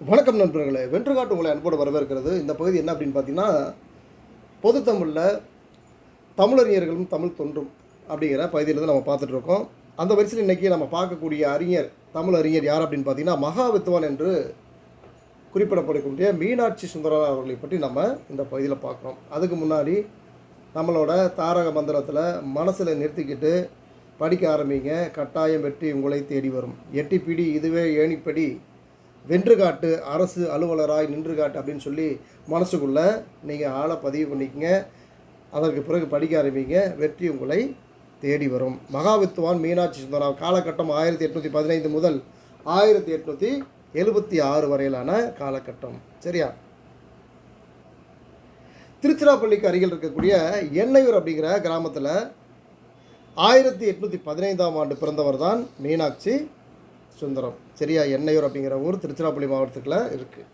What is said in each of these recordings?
வணக்கம் நண்பர்களே. வென்றுகாட்டு உங்களை அன்போடு வரவேற்கிறது. இந்த பகுதி என்ன அப்படின்னு பார்த்தீங்கன்னா பொது தமிழில் தமிழறிஞர்களும் தமிழ் தொன்றும் அப்படிங்கிற பகுதியில் தான் நம்ம பார்த்துட்ருக்கோம். அந்த வரிசையில் இன்றைக்கி நம்ம பார்க்கக்கூடிய அறிஞர் தமிழ் அறிஞர் யார் அப்படின்னு பார்த்தீங்கன்னா மகா வித்வான் என்று குறிப்பிடப்படக்கூடிய மீனாட்சி சுந்தரன் அவர்களை பற்றி நம்ம இந்த பகுதியில் பார்க்குறோம். அதுக்கு முன்னாடி நம்மளோட தாரக மந்திரத்தில் மனசில் நிறுத்திக்கிட்டு படிக்க ஆரம்பிங்க. கட்டாயம் வெற்றி உங்களை தேடி வரும். எட்டி பிடி இதுவே ஏணிப்படி வென்று காட்டு அரசு அலுவலராய் நின்று காட்டு அப்படின்னு சொல்லி மனசுக்குள்ளே நீங்கள் ஆளை பதிவு பண்ணிக்கங்க. அதற்கு பிறகு படிக்க ஆரம்பிங்க. வெற்றி உங்களை தேடி வரும். மகாவித்துவான் மீனாட்சி சுந்தரா காலகட்டம் ஆயிரத்தி எட்நூற்றி பதினைந்து முதல் ஆயிரத்தி எட்நூற்றி எழுபத்தி ஆறு வரையிலான காலகட்டம். சரியா? திருச்சிராப்பள்ளிக்கு அருகில் இருக்கக்கூடிய எண்ணையூர் அப்படிங்கிற கிராமத்தில் ஆயிரத்தி எட்நூற்றி பதினைந்தாம் ஆண்டு பிறந்தவர் தான் மீனாட்சி சுந்தரம். சரியா? எண்ணையூர் அப்படிங்கிற ஊர் திருச்சிராப்பள்ளி மாவட்டத்துக்குள்ள இருக்குது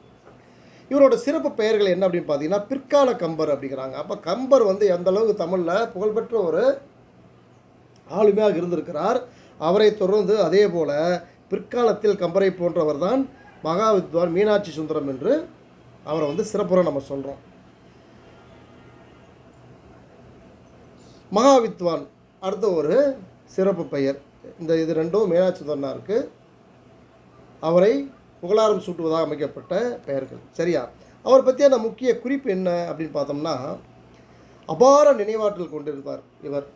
இவரோட சிறப்பு பெயர்கள் என்ன அப்படின்னு பார்த்தீங்கன்னா பிற்கால கம்பர் அப்படிங்கிறாங்க. அப்போ கம்பர் வந்து எந்த அளவுக்கு தமிழில் புகழ்பெற்ற ஒரு ஆளுமையாக இருந்திருக்கிறார் அவரை தொடர்ந்து அதே போல் பிற்காலத்தில் கம்பரை போன்றவர் தான் மகாவித்வான் மீனாட்சி சுந்தரம் என்று அவரை வந்து சிறப்புற நம்ம சொல்கிறோம் மகாவித்வான் அடுத்த ஒரு சிறப்பு பெயர். இந்த இது ரெண்டும் மீனாட்சி சுந்தரனாக இருக்குது அவரை புகழாரம் சூட்டுவதாக அமைக்கப்பட்ட பெயர்கள். சரியா? அவர் பற்றியான முக்கிய குறிப்பு என்ன அப்படின்னு பார்த்தோம்னா அபார நினைவாற்றல் கொண்டிருந்தார் இவர்.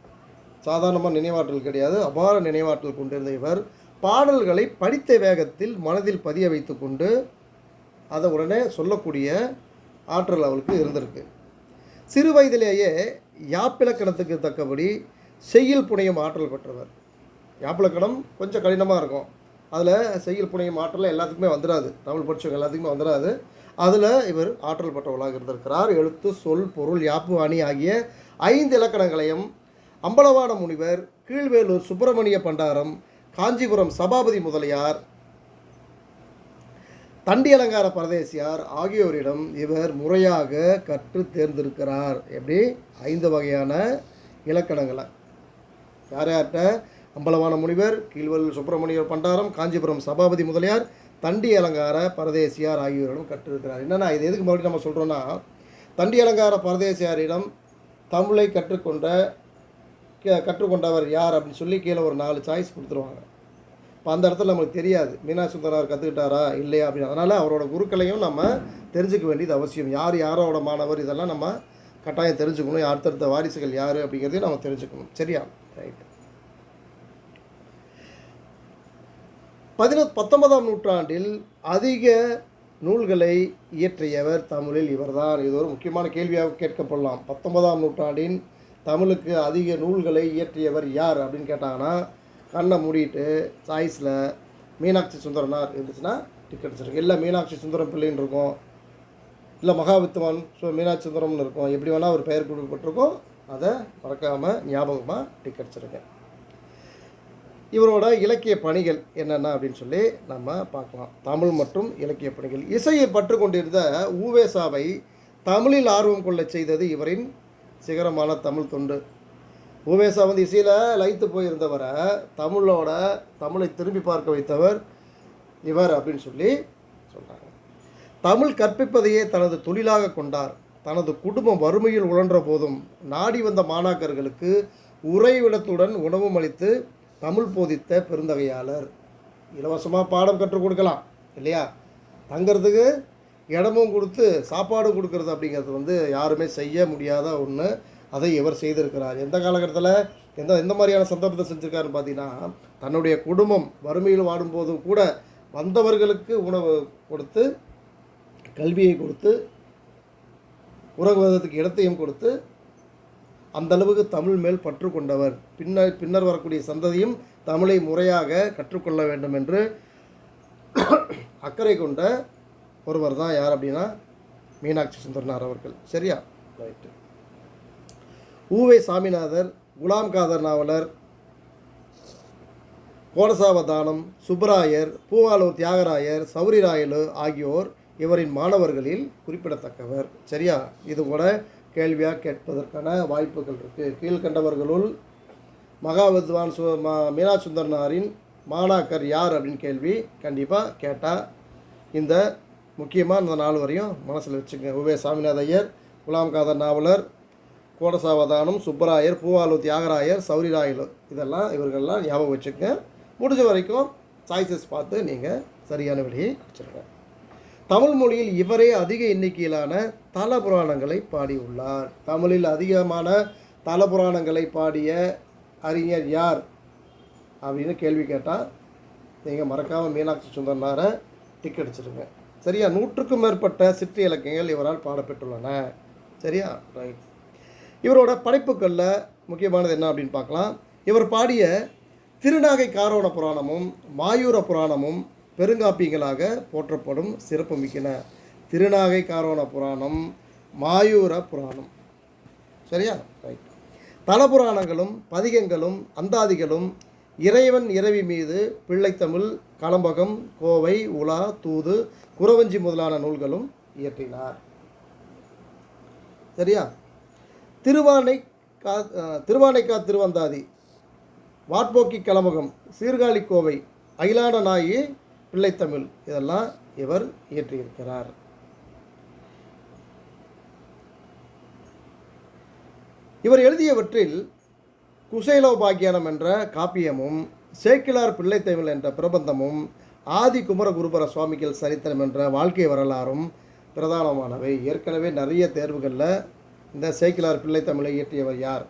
சாதாரணமாக நினைவாற்றல் கிடையாது. அபார நினைவாற்றல் கொண்டிருந்த இவர் பாடல்களை படித்த வேகத்தில் மனதில் பதிய வைத்துக்கொண்டு அதை உடனே சொல்லக்கூடிய ஆற்றல் அவளுக்கு இருந்திருக்கு. சிறு வயதிலேயே யாப்பிலக்கணத்துக்கு தக்கபடி செய்யில் புனையும் ஆற்றல் பெற்றவர். யாப்பிலக்கணம் கொஞ்சம் கடினமாக இருக்கும். அதில் செய்யல் புனையும் ஆற்றல் எல்லாத்துக்குமே வந்துடாது தமிழ் படித்தவங்க எல்லாத்துக்குமே வந்துடாது அதில் இவர் ஆற்றல் பெற்றவர்களாக இருந்திருக்கிறார் எழுத்து சொல் பொருள் யாப்பு அணி ஆகிய ஐந்து இலக்கணங்களையும் அம்பலவான முனிவர் கீழ்வேலூர் சுப்பிரமணிய பண்டாரம் காஞ்சிபுரம் சபாபதி முதலியார் தண்டி அலங்கார பரதேசியார் ஆகியோரிடம் இவர் முறையாக கற்று தேர்ந்திருக்கிறார். எப்படி? ஐந்து வகையான இலக்கணங்களை. யார் யார்கிட்ட? அம்பலவான முனிவர் கீழ்வல் சுப்பிரமணியர் பண்டாரம் காஞ்சிபுரம் சபாபதி முதலியார் தண்டி அலங்கார பரதேசியார் ஆகியோரிடம் கற்றிருக்கிறார். என்னென்னா இது எதுக்கு மறுபடியும் நம்ம சொல்கிறோன்னா தண்டி அலங்கார பரதேசியாரிடம் தமிழை கற்றுக்கொண்ட கே- கற்றுக்கொண்டவர் யார் அப்படின்னு சொல்லி கீழே ஒரு நாலு சாய்ஸ் கொடுத்துருவாங்க. இப்போ அந்த இடத்துல நம்மளுக்கு தெரியாது. மீனா சுந்தரார் கற்றுக்கிட்டாரா இல்லையா அப்படின்னு. அதனால் அவரோட குருக்களையும் நம்ம தெரிஞ்சுக்க வேண்டியது அவசியம். யார் யாரோட மாணவர் இதெல்லாம் நம்ம கட்டாயம் தெரிஞ்சுக்கணும். அடுத்தடுத்த வாரிசுகள் யார் அப்படிங்கிறதையும் நம்ம தெரிஞ்சுக்கணும். சரியா? ரைட் பதினொ பத்தொன்பதாம் நூற்றாண்டில் அதிக நூல்களை இயற்றியவர் தமிழில் இவர்தான். இது ஒரு முக்கியமான கேள்வியாக கேட்கப்படலாம். பத்தொன்பதாம் நூற்றாண்டின் தமிழுக்கு அதிக நூல்களை இயற்றியவர் யார் அப்படின்னு கேட்டாங்கன்னா கண்ணை மூடிட்டு சாய்ஸில் மீனாட்சி சுந்தரனார் இருந்துச்சுன்னா டிக்கெட் வச்சுருக்கு இல்லை மீனாட்சி சுந்தரம் பிள்ளைன்னு இருக்கும். இல்லை மகாவித்துவான் ஸோ மீனாட்சி சுந்தரம்னு இருக்கும். எப்படி வேணால் ஒரு பெயர் கொடுக்கப்பட்டிருக்கோம். அதை மறக்காமல் ஞாபகமாக டிக்கெட் வச்சுருக்கேன் இவரோட இலக்கிய பணிகள் என்னென்ன அப்படின்னு சொல்லி நம்ம பார்க்கலாம். தமிழ் மற்றும் இலக்கிய பணிகள். இசையை பற்று கொண்டிருந்த ஊவேசாவை தமிழில் ஆர்வம் கொள்ளச் செய்தது இவரின் சிகரமான தமிழ் தொண்டு. ஊவேசா வந்து இசையில் லைத்து போயிருந்தவரை தமிழோட தமிழை திரும்பி பார்க்க வைத்தவர் இவர் அப்படின்னு சொல்லி சொல்கிறாங்க தமிழ் கற்பிப்பதையே தனது தொழிலாக கொண்டார். தனது குடும்பம் வறுமையில் உழன்ற போதும் நாடி வந்த மாணாக்கர்களுக்கு உறைவிடத்துடன் உணவும் அளித்து தமிழ் போதித்த பெருந்தகையாளர். இலவசமாக பாடம் கற்றுக் கொடுக்கலாம் இல்லையா? தங்கிறதுக்கு இடமும் கொடுத்து சாப்பாடும் கொடுக்கறது அப்படிங்கிறது வந்து யாருமே செய்ய முடியாத ஒன்று அதை இவர் செய்திருக்கிறார். எந்த காலகட்டத்தில்? எந்த எந்த மாதிரியான சந்தர்ப்பத்தை செஞ்சுருக்காருன்னு பார்த்தீங்கன்னா தன்னுடைய குடும்பம் வறுமையில் வாடும்போது கூட வந்தவர்களுக்கு உணவு கொடுத்து கல்வியை கொடுத்து உறவுவதற்கு இடத்தையும் கொடுத்து அந்த அளவுக்கு தமிழ் மேல் பற்று கொண்டவர். பின்னர் பின்னர் வரக்கூடிய சந்ததியும் தமிழை முறையாக கற்றுக்கொள்ள வேண்டும் என்று அக்கறை கொண்ட ஒருவர் தான் யார் அப்படின்னா மீனாட்சி சுந்தரனார் அவர்கள். சரியா? ரைட்டு ஊவே சாமிநாதர் குலாம் காதர் நாவலர் கோடசாவதானம் சுப்பராயர் பூவாலூர் தியாகராயர் சௌரி ராயலு ஆகியோர் இவரின் மாணவர்களில் குறிப்பிடத்தக்கவர். சரியா? இது கூட கேள்வியாக கேட்பதற்கான வாய்ப்புகள் இருக்குது கீழ்கண்டவர்களுள் மகாவித்வான் சு மா மீனா சுந்தரனாரின் மாணாக்கர் யார் அப்படின்னு கேள்வி கண்டிப்பாக கேட்டால் இந்த முக்கியமாக இந்த நாள் வரையும் மனசில் வச்சுங்க உவே சாமிநாத ஐயர் குலாம் காதர் நாவலர் கோடசாவதானம் சுப்பராயர் பூவாலு தியாகராயர் சௌரிராயலு. இதெல்லாம் இவர்கள்லாம் ஞாபகம் வச்சுக்கங்க. முடிஞ்ச வரைக்கும் சாய்ஸஸ் பார்த்து நீங்கள் சரியான விடையை அடிச்சிருங்க. தமிழ் மொழியில் இவரே அதிக எண்ணிக்கையிலான தல புராணங்களை பாடியுள்ளார். தமிழில் அதிகமான தல புராணங்களை பாடிய அறிஞர் யார் அப்படின்னு கேள்வி கேட்டால் நீங்கள் மறக்காமல் மீனாட்சி சுந்தரனாரை டிக் அடிச்சிருங்க. சரியா? நூற்றுக்கும் மேற்பட்ட சிற்று இலக்கியங்கள் இவரால் பாடப்பெற்றுள்ளன. சரியா? ரைட் இவரோட படைப்புகளில் முக்கியமானது என்ன அப்படின்னு பார்க்கலாம். இவர் பாடிய திருநாகை காரோண புராணமும் மாயூர புராணமும் பெருங்காப்பியங்களாக போற்றப்படும் சிறப்புமிக்கன திருநாகை காரோண புராணம் மாயூர புராணம். சரியா? ரைட் தல புராணங்களும் பதிகங்களும் அந்தாதிகளும் இறைவன் இறைவி மீது பிள்ளைத்தமிழ் களம்பகம் கோவை உலா தூது குறவஞ்சி முதலான நூல்களும் இயற்றினார். சரியா? திருவானை கா திருவானைக்கா திருவந்தாதி வாட்போக்கி கலமகம் சீர்காழி கோவை அகிலான நாயி பிள்ளைத்தமிழ். இதெல்லாம் இவர் இயற்றியிருக்கிறார். இவர் எழுதியவற்றில் குசேலோபாக்கியானம் என்ற காப்பியமும் சேக்கிலார் பிள்ளைத்தமிழ் என்ற பிரபந்தமும் ஆதி குமர குருபர சுவாமிகள் சரித்திரம் என்ற வாழ்க்கை வரலாறும் பிரதானமானவை. ஏற்கனவே நிறைய தேர்வுகளில் இந்த சேக்கிலார் பிள்ளைத்தமிழை இயற்றியவர் யார்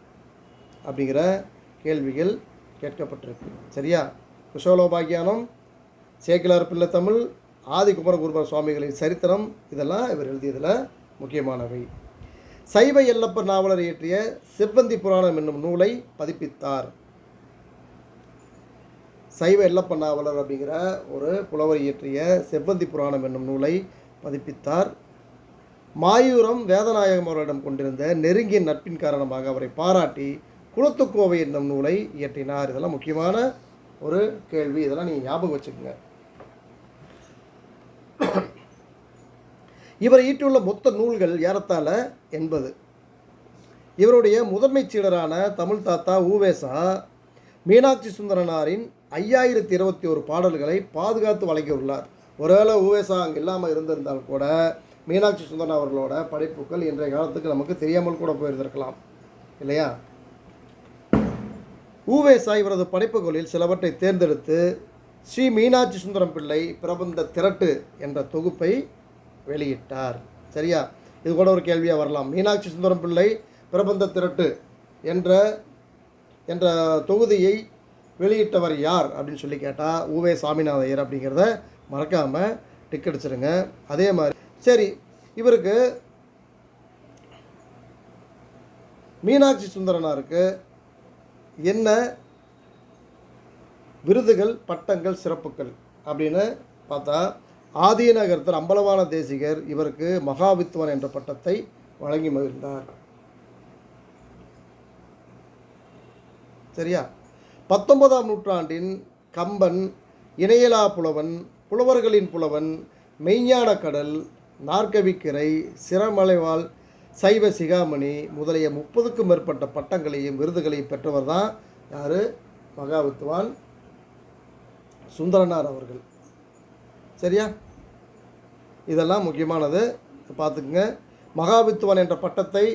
அப்படிங்கிற கேள்விகள் கேட்கப்பட்டிருக்கு. சரியா? குசோலோபாக்கியானம் சேக்கிலார் பிள்ளைத்தமிழ் ஆதி குமரகுருபர சுவாமிகளின் சரித்திரம் இதெல்லாம் இவர் எழுதியதில் முக்கியமானவை. சைவ எல்லப்பர் நாவலர் இயற்றிய செவ்வந்தி புராணம் என்னும் நூலை பதிப்பித்தார். சைவ எல்லப்ப நாவலர் அப்படிங்கிற ஒரு புலவர் இயற்றிய செவ்வந்தி புராணம் என்னும் நூலை பதிப்பித்தார். மாயூரம் வேதநாயகம் அவர்களிடம் கொண்டிருந்த நெருங்கிய நட்பின் காரணமாக அவரை பாராட்டி குளத்துக்கோவை என்னும் நூலை இயற்றினார். இதெல்லாம் முக்கியமான ஒரு கேள்வி. இதெல்லாம் நீங்கள் ஞாபகம் வச்சுக்கோங்க. இவர் ஈட்டியுள்ள மொத்த நூல்கள் ஏறத்தாழ எண்பது. இவருடைய முதன்மைச் சீடரான தமிழ் தாத்தா ஊவேசா மீனாட்சி சுந்தரனாரின் ஐயாயிரத்தி இருபத்தி ஒரு பாடல்களை பாதுகாத்து வழங்கியுள்ளார். ஒருவேளை ஊவேசா அங்கே இல்லாமல் இருந்திருந்தால் கூட மீனாட்சி சுந்தரன் அவர்களோட படைப்புகள் இன்றைய காலத்துக்கு நமக்கு தெரியாமல் கூட போயிருந்திருக்கலாம். இல்லையா? ஊவேசா இவரது படைப்புகளில் சிலவற்றை தேர்ந்தெடுத்து ஸ்ரீ மீனாட்சி சுந்தரம் பிள்ளை பிரபந்த திரட்டு என்ற தொகுப்பை வெளியிட்டார். சரியா? இது கூட ஒரு கேள்வியாக வரலாம். மீனாட்சி சுந்தரம் பிள்ளை பிரபந்த திரட்டு என்ற என்ற தொகுதியை வெளியிட்டவர் யார் அப்படின்னு சொல்லி கேட்டால் ஊவே சாமிநாதையர் அப்படிங்கிறத மறக்காமல் டிக் அடிச்சிருங்க. அதே மாதிரி சரி இவருக்கு மீனாட்சி சுந்தரனாருக்கு என்ன விருதுகள் பட்டங்கள் சிறப்புகள் அப்படின்னு பார்த்தா ஆதீனகர்த்தர் அம்பலவான தேசிகர் இவருக்கு மகாவித்வான் என்ற பட்டத்தை வழங்கி மகிழ்ந்தார். சரியா? பத்தொன்பதாம் நூற்றாண்டின் கம்பன் இணையலா புலவன் புலவர்களின் புலவன் மெய்ஞான கடல் நாற்கவிக்கிரை சிறமலைவாள் சைவ சிகாமணி முதலிய முப்பதுக்கும் மேற்பட்ட பட்டங்களையும் விருதுகளையும் பெற்றவர் தான் யார்? மகாவித்வான் சுந்தரனார் அவர்கள். சரியா? இதெல்லாம் முக்கியமானது. பார்த்துக்குங்க. மகாவித்துவன் என்ற பட்டத்தை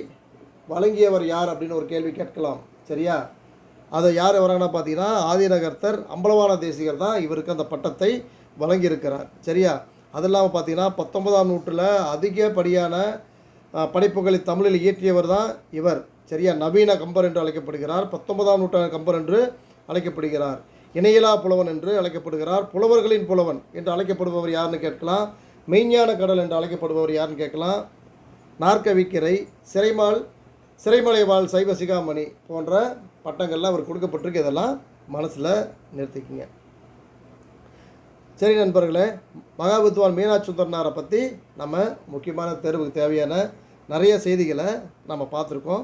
வழங்கியவர் யார் அப்படின்னு ஒரு கேள்வி கேட்கலாம். சரியா? அதை யார் வராங்கன்னா பார்த்தீங்கன்னா ஆதிநகர்த்தர் அம்பலவான தேசிகர் தான் இவருக்கு அந்த பட்டத்தை வழங்கியிருக்கிறார். சரியா? அது இல்லாமல் பார்த்தீங்கன்னா பத்தொன்பதாம் நூற்றில் அதிகப்படியான படைப்புகளை தமிழில் இயற்றியவர் தான் இவர். சரியா? நவீன கம்பர் என்று அழைக்கப்படுகிறார். பத்தொன்பதாம் நூற்றாண்டு கம்பர் என்று அழைக்கப்படுகிறார். இணையலா புலவன் என்று அழைக்கப்படுகிறார். புலவர்களின் புலவன் என்று அழைக்கப்படுபவர் யாருன்னு கேட்கலாம். மெய்ஞான கடல் என்று அழைக்கப்படுபவர் யாருன்னு கேட்கலாம். நாற்கவிக்கரை சிறைமால் சிறைமலைவாழ் சைவ சிகாமணி போன்ற பட்டங்கள்லாம் அவர் கொடுக்கப்பட்டிருக்கு. இதெல்லாம் மனசில் நிறுத்திக்கங்க. சரி நண்பர்களே மகாவித்வான் மீனாட்சுந்தரனாரை பற்றி நம்ம முக்கியமான தேர்வுக்கு தேவையான நிறைய செய்திகளை நம்ம பார்த்துருக்கோம்.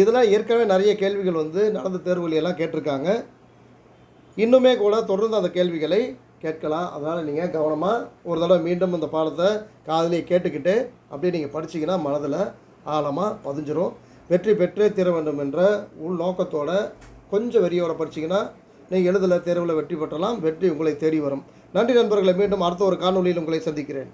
இதெல்லாம் ஏற்கனவே நிறைய கேள்விகள் வந்து நடந்த தேர்வுகளையெல்லாம் கேட்டிருக்காங்க. இன்னுமே கூட தொடர்ந்து அந்த கேள்விகளை கேட்கலாம். அதனால் நீங்கள் கவனமாக ஒரு தடவை மீண்டும் இந்த பாடத்தை காதலியை கேட்டுக்கிட்டு அப்படியே நீங்கள் படிச்சீங்கன்னா மனதில் ஆழமாக பதிஞ்சிரும். வெற்றி பெற்றே தீர வேண்டும் என்ற உள் நோக்கத்தோட கொஞ்சம் வெறியோட படிச்சீங்கன்னா நீங்கள் எழுதல தேர்வில் வெற்றி பெற்றலாம். வெற்றி உங்களை தேடி வரும். நன்றி நண்பர்களை மீண்டும் அடுத்த ஒரு காணொலியில் உங்களை சந்திக்கிறேன்.